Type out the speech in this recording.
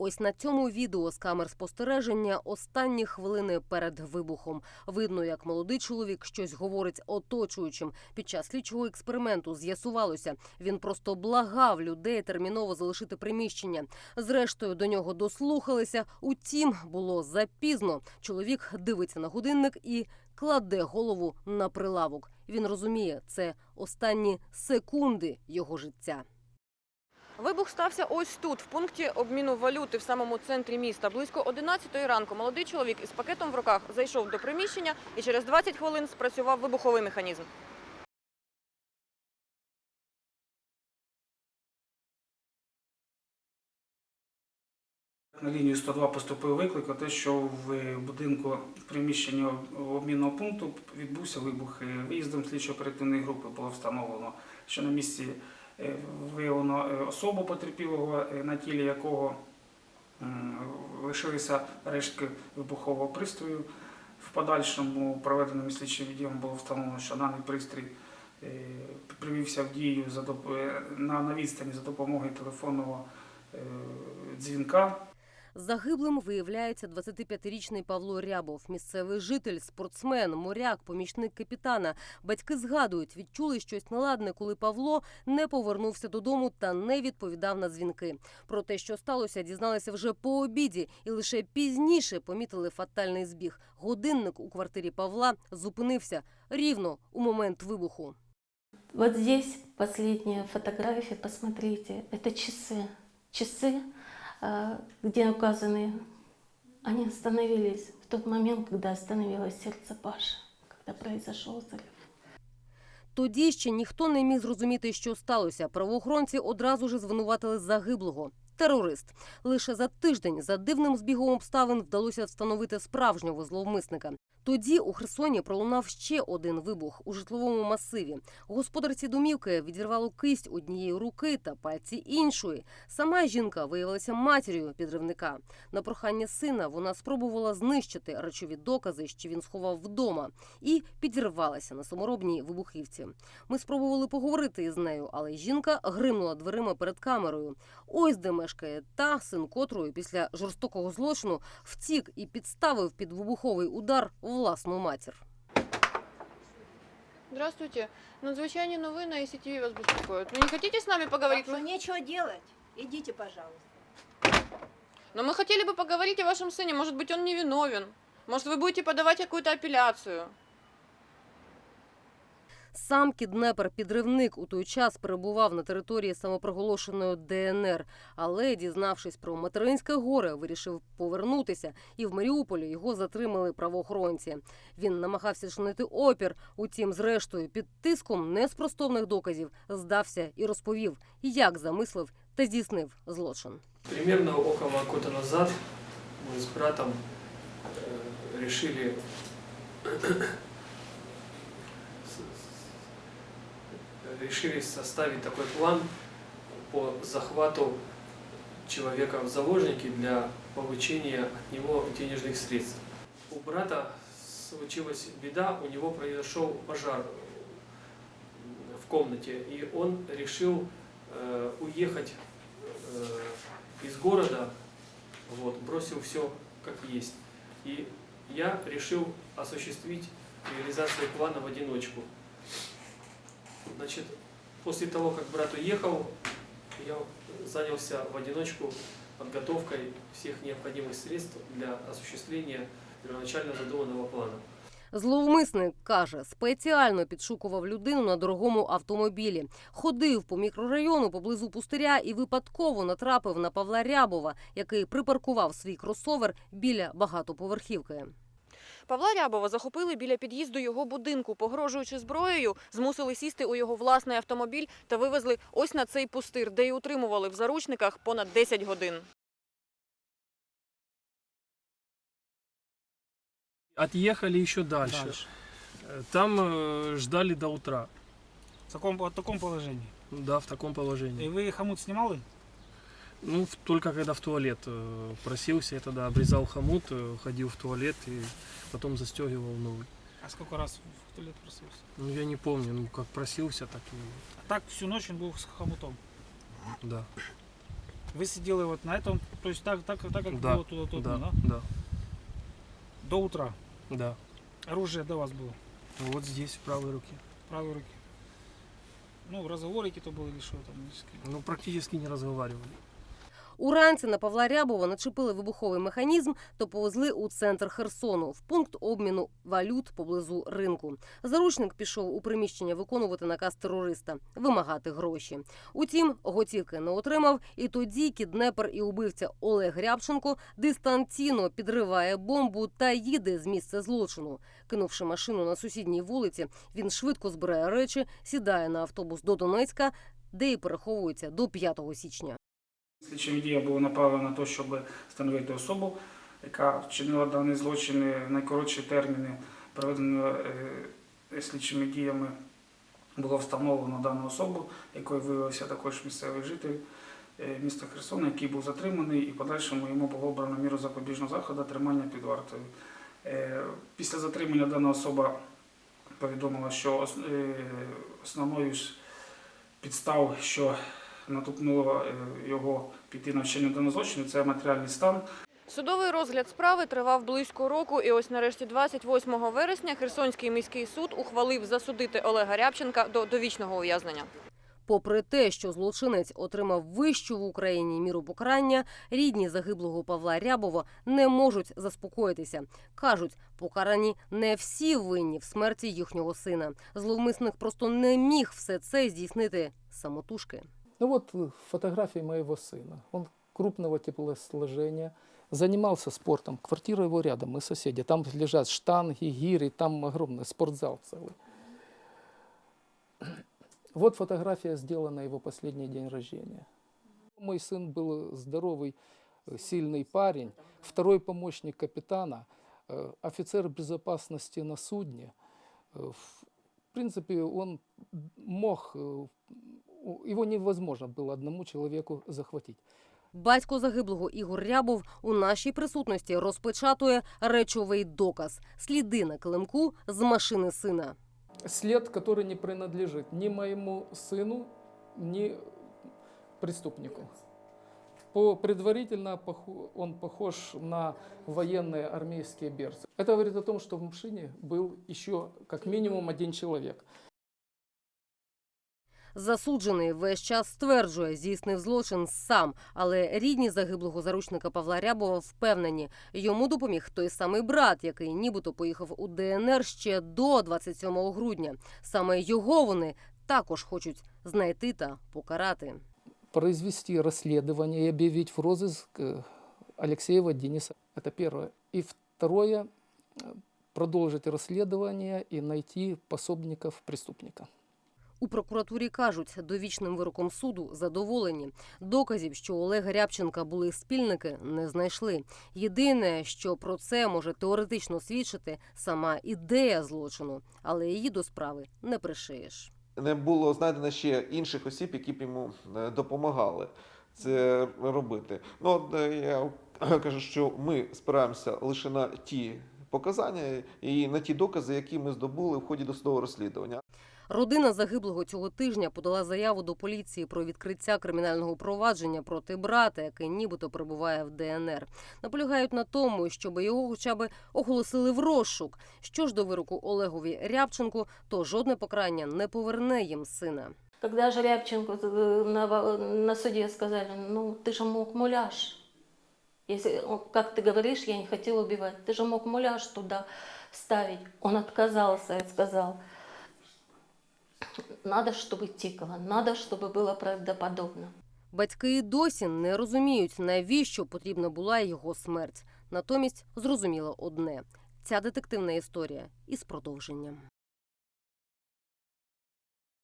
Ось на цьому відео з камер спостереження останні хвилини перед вибухом. Видно, як молодий чоловік щось говорить оточуючим. Під час слідчого експерименту з'ясувалося, він просто благав людей терміново залишити приміщення. Зрештою, до нього дослухалися. Утім, було запізно. Чоловік дивиться на годинник і кладе голову на прилавок. Він розуміє, це останні секунди його життя. Вибух стався ось тут, в пункті обміну валюти в самому центрі міста. Близько 11 ранку молодий чоловік із пакетом в руках зайшов до приміщення і через 20 хвилин спрацював вибуховий механізм. На лінію 102 поступив виклик про те, що в будинку в приміщенні обмінного пункту відбувся вибух. Виїздом слідчо-оперативної групи було встановлено, що на місці виявлено е, особу потерпілого, е, на тілі якого лишилися рештки вибухового пристрою. В подальшому проведеному слідчим відділом було встановлено, що даний пристрій е, привівся в дію е, на, відстані за допомогою телефонного е, дзвінка. Загиблим виявляється 25-річний Павло Рябов, місцевий житель, спортсмен, моряк, помічник капітана. Батьки згадують, відчули щось неладне, коли Павло не повернувся додому та не відповідав на дзвінки. Про те, що сталося, дізналися вже по обіді, і лише пізніше помітили фатальний збіг. Годинник у квартирі Павла зупинився рівно у момент вибуху. Вот здесь последняя фотография, посмотрите, это часы. Часы, э, где указаны, они остановились в тот момент, когда остановилось сердце Паши, когда произошел взрыв. Тоді ще ніхто не міг зрозуміти, що сталося. Правоохоронці одразу ж звинуватили загиблого. Терорист лише за тиждень за дивним збігом обставин вдалося встановити справжнього зловмисника. Тоді у Херсоні пролунав ще один вибух у житловому масиві. Господарці домівки відірвало кисть однієї руки та пальці іншої. Сама жінка виявилася матір'ю підривника. На прохання сина вона спробувала знищити речові докази, що він сховав вдома, і підірвалася на саморобній вибухівці. Ми спробували поговорити із нею, але жінка гримнула дверима перед камерою. Ось де мешкає та син котрої після жорстокого злочину втік і підставив під вибуховий удар власну матір. Здравствуйте. Надзвичайні новини і сітєві вас безпокоїть. Ну не хочете з нами поговорити? Вам что, нечего делать? Идите, пожалуйста. Но мы хотели бы поговорить о вашем сыне. Может быть, он невиновен. Может, вы будете подавать какую-то апелляцию. Сам кіднепер-підривник у той час перебував на території самопроголошеної ДНР, але, дізнавшись про материнське горе, вирішив повернутися, і в Маріуполі його затримали правоохоронці. Він намагався чинити опір. Утім, зрештою, під тиском неспростовних доказів здався і розповів, як замислив та здійснив злочин. Примерно около года назад мы с братом э, решили решили составить такой план по захвату человека в заложники для получения от него денежных средств. У брата случилась беда, у него произошел пожар в комнате, и он решил э, уехать э, из города, вот, бросил все как есть. И я решил осуществить реализацию плана в одиночку. Значит, после того, как брат уехал, я занялся в одиночку подготовкой всех необходимых средств для осуществления первоначально задуманного плана. Зловмисник каже, спеціально підшукував людину на дорогому автомобілі, ходив по мікрорайону поблизу пустиря і випадково натрапив на Павла Рябова, який припаркував свій кросовер біля багатоповерхівки. Павла Рябова захопили біля під'їзду його будинку, погрожуючи зброєю, змусили сісти у його власний автомобіль та вивезли ось на цей пустир, де й утримували в заручниках понад 10 годин. Отъехали еще дальше. Дальше. Э, Там э, ждали до утра. В таком, в таком положении. Да, в таком И положении. вы хомут снимали? Ну, только когда в туалет э, просился, я тогда обрезал хомут, э, ходил в туалет и потом застегивал новый. А сколько раз в туалет просился? Ну, я не помню, ну, как просился, так и А так всю ночь он был с хомутом. да. Вы сидели вот на этом, то есть так, так, так как Да, было туда, туда, Да, да? да, До утра. да. Оружие до вас было, Вот здесь, в правой руке. в правой руке. Ну, в разговоре какие-то было или что там? Ну, практически не разговаривали. Уранці на Павла Рябова начепили вибуховий механізм та повезли у центр Херсону в пункт обміну валют поблизу ринку. Заручник пішов у приміщення виконувати наказ терориста вимагати гроші. Утім, готівки не отримав, і тоді кіднепер і убивця Олег Рябченко дистанційно підриває бомбу та їде з місця злочину. Кинувши машину на сусідній вулиці, він швидко збирає речі, сідає на автобус до Донецька, де і переховується до 5 січня. Слідчими дія було направлено на те, щоб встановити особу, яка вчинила дані злочини в найкоротші терміни, проведено е, слідчими діями. Було встановлено дану особу, якою виявився також місцевий житель е, міста Херсона, який був затриманий, і подальшому йому було обрано міру запобіжного заходу тримання під вартою. Е, Після затримання дана особа повідомила, що основною підстав, що натукнуло е, його піти на вчинення даного злочину, це матеріальний стан. Судовий розгляд справи тривав близько року, і ось нарешті 28 вересня Херсонський міський суд ухвалив засудити Олега Рябченка до довічного ув'язнення. Попри те, що злочинець отримав вищу в Україні міру покарання, рідні загиблого Павла Рябова не можуть заспокоїтися. кажуть, покарані не всі винні в смерті їхнього сина. Зловмисник просто не міг все це здійснити самотужки. Ну вот э, фотографии моего сына. Он крупного телосложения, занимался спортом. Квартира его рядом, мы соседи. Там лежат штанги, гири, там огромный спортзал целый. Вот фотография сделана на его последний день рождения. Мой сын был здоровый, э, сильный парень, второй помощник капитана, э, офицер безопасности на судне. В принципе, он мог, его невозможно было одному человеку захватить. Батько загиблого Ігор Рябов у нашій присутності розпечатує речовий доказ сліди на килимку з машини сина. След, который не принадлежит ни моему сыну, ни преступнику. По предварительно поху- он похож на военные армейские берцы. Это говорит о том, что в машине был еще как минимум один человек. Засуджений весь час стверджує, здійснив злочин сам, але рідні загиблого заручника Павла Рябова впевнені, йому допоміг той самий брат, який нібито поїхав у ДНР ще до 27 грудня. Саме його вони також хочуть знайти та покарати. Произвести расследование и объявить в розыск э, Алексеева Дениса. Это первое. И второе, э, продолжить расследование и найти пособников преступника. У прокуратурі кажуть, довічним вироком суду задоволені. Доказів, що Олега Рябченка були спільники, не знайшли. Єдине, що про це може теоретично свідчити сама ідея злочину, але її до справи не пришиєш. не було знайдено ще інших осіб, які б йому е, допомагали це робити. Ну, е, я кажу, що ми спираємося лише на ті показання і на ті докази, які ми здобули в ході досудового розслідування. Родина загиблого цього тижня подала заяву до поліції про відкриття кримінального провадження проти брата, який нібито перебуває в ДНР. Наполягають на тому, щоб його хоча б оголосили в розшук. Що ж до вироку Олегові Рябченку, то жодне покарання не поверне їм сина. Когда же Рябченко э, на, во- на суде сказали, ну ты же мог муляж. Если, он- как ты говоришь, я не хотел убивать. Ты же мог муляж туда ставить. Он отказался и сказал, надо, чтобы тикало, надо, чтобы было правдоподобно. Батьки і досі не розуміють, навіщо потрібна була його смерть. Натомість зрозуміло одне: ця детективна історія із продовженням.